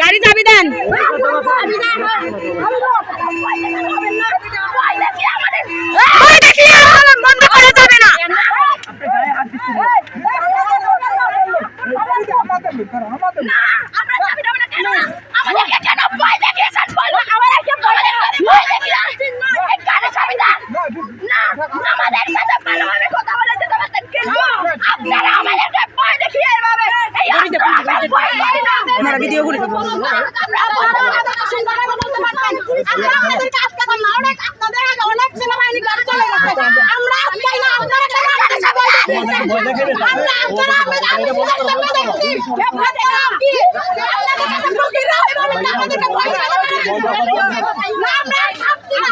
গাড়ি চাবি দেন ভয় বন্ধ করা যাবে না ভিডিও করে আমরা আমাদের কাজ করতাম না অনেক আপনাদের আগে অনেক সেনাবাহিনী গাড়ি চলে গেছে আমরা আজকাই না আপনারা কেন আমাদের সাথে ভয় দেখিয়েছেন? আমরা আপনারা আমাদের আগে ভয় দেখছি আপনারা কি আপনাদের কাছে ফকিররা হয়ে বলেন না আমাদেরকে ভয় দেখাবেন না আমরা খাচ্ছি না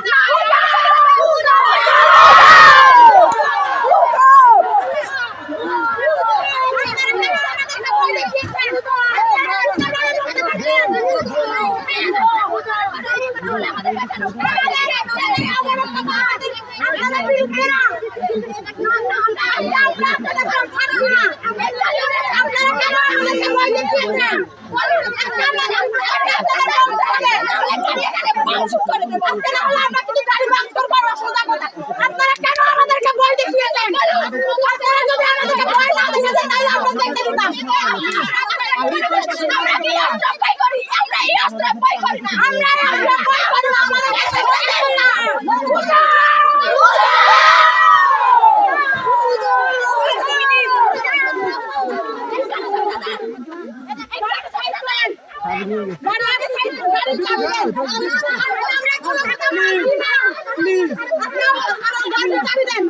আপনারা যদি আমাদেরকে ভয় না এই অস্ত্র ভয় করি না আমরা অস্ত্র ভয় করি না আমাদের কাছে ভয় দেবেন না আমরা প্লিজ আপনারা গাড়ি চাবি দেন